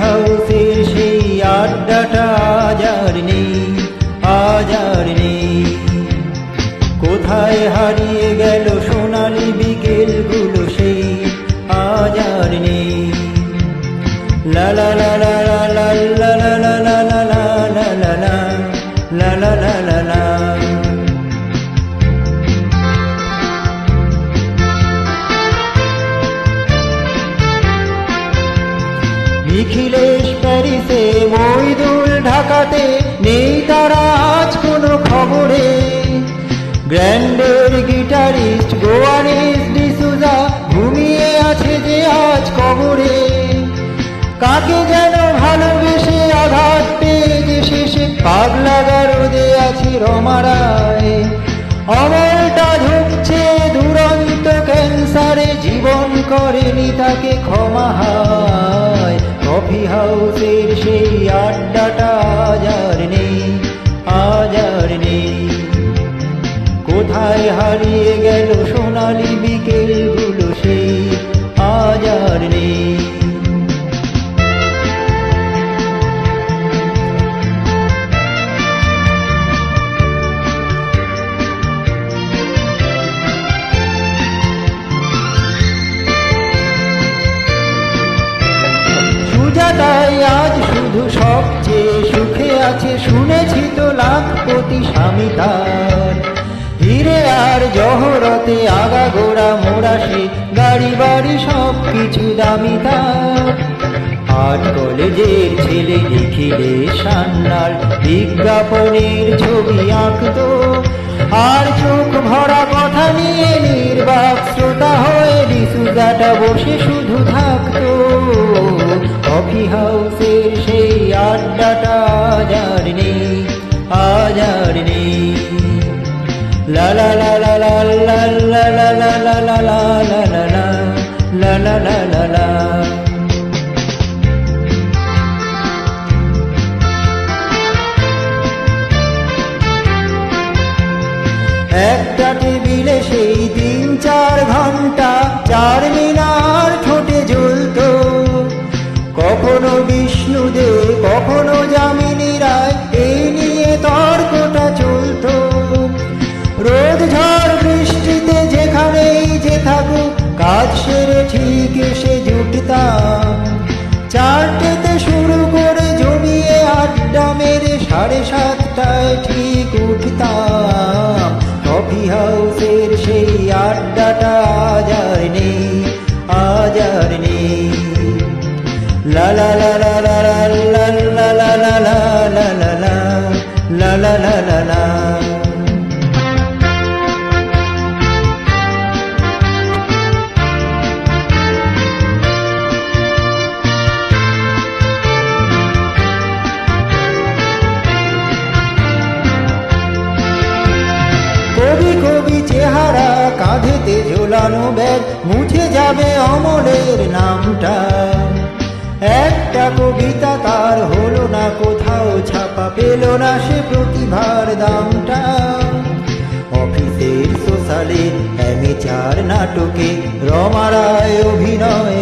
হাউসের সেই আড্ডাটা আজার নেই কোথায় হারিয়ে গেল সোনালি বিকেলগুলো সেই আজার নেই লালা লালা লা লা লা লা লা লা নিখিলেশ প্যারিসে, মইদুল ঢাকাতে, নেই তারা আজ কোনো খবরে। গ্র্যান্ডের গিটারিস্ট গোয়ারিস ডিসুজা ঘুমিয়ে আছে যে আজ কবরে। কাকে যেন ভালোবেসে আঘাত পেয়ে যে শেষে পাগলা গারদে আছে রমারায় অমলটা ঝুঁকছে দুরন্ত ক্যান্সারে, জীবন করেনি তাকে ক্ষমা হায়। কফি হাউসের সেই আড্ডাটা আজ আর নেই। সবচেয়ে সুখে আছে, শুনেছি তো লাখপতি স্বামী তার। হিরে আর জহরতে আগা গোড়া মোড়াসে গাড়ি বাড়ি সব কিছু দামি তার। আর্ট কলেজের ছেলে লিখিলে সান্নার বিজ্ঞাপনের ছবি আঁকতো। আর চোখ ভরা কথা নিয়ে নির্বাক শ্রোতা হয়ে ডিসুজাটা বসে শুধু থাকতো। কফি হাউসের সেই আড্ডাটা আজ আর নেই আজ আর নেই লা লা লা লা লা লা লা লা লা লা লা লা লা লা লা লা লা লা লা একটা টেবিলে সেই তিন চার ঘণ্টা চার যে কাজ সেরে ঠিক এসে জুটতাম চারটেতে শুরু করে জমিয়ে আড্ডা মেরে সাড়ে সাতটায় ঠিক উঠতাম কফি হাউসের সেই আড্ডাটা আজ আর নেই আজ আর নেই লা লা লা লা লা লা লা লা লা লা লা লা লা লা লা লা লা কাঁধেতে ঝোলানো ব্যাগ, মুছে যাবে অমলের নামটা। একটা কবিতা তার হলো না, কোথাও ছাপা পেল না সে প্রতিভার দামটা। অফিসের সোশ্যালে অ্যামেচার নাটকে রমারায় অভিনয়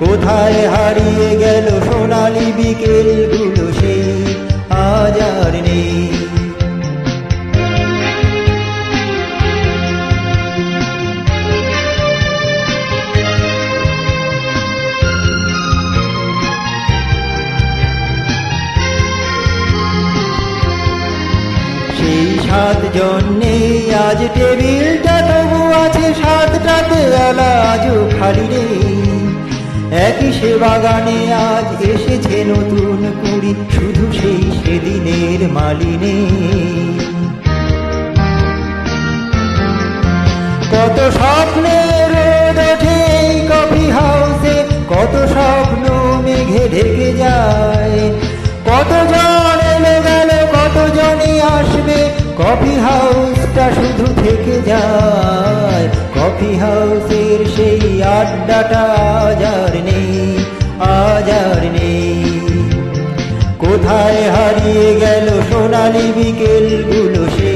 কোথায় হারিয়ে গেল সোনালি বিকেলগুলো সেই আজ আর নেই। সেই সাতজন নেই আজ টেবিলটা তবু আছে, সাতটাতে আলা আজও খালি নেই। একই সে বাগানে আজ এসেছে নতুন কুড়ি, শুধু সেই সেদিনের মালিনে। কত স্বপ্নের রোদ কফি হাউসে, কত স্বপ্ন মেঘে ঢেকে যায়। কতজন এলো গেল, কতজনই আসবে, কফি হাউসটা শুধু থেকে যায়। কফি হাউসের সেই আড্ডাটা আজার নেই আজার নেই। কোথায় হারিয়ে গেল সোনালি বিকেলগুলো সে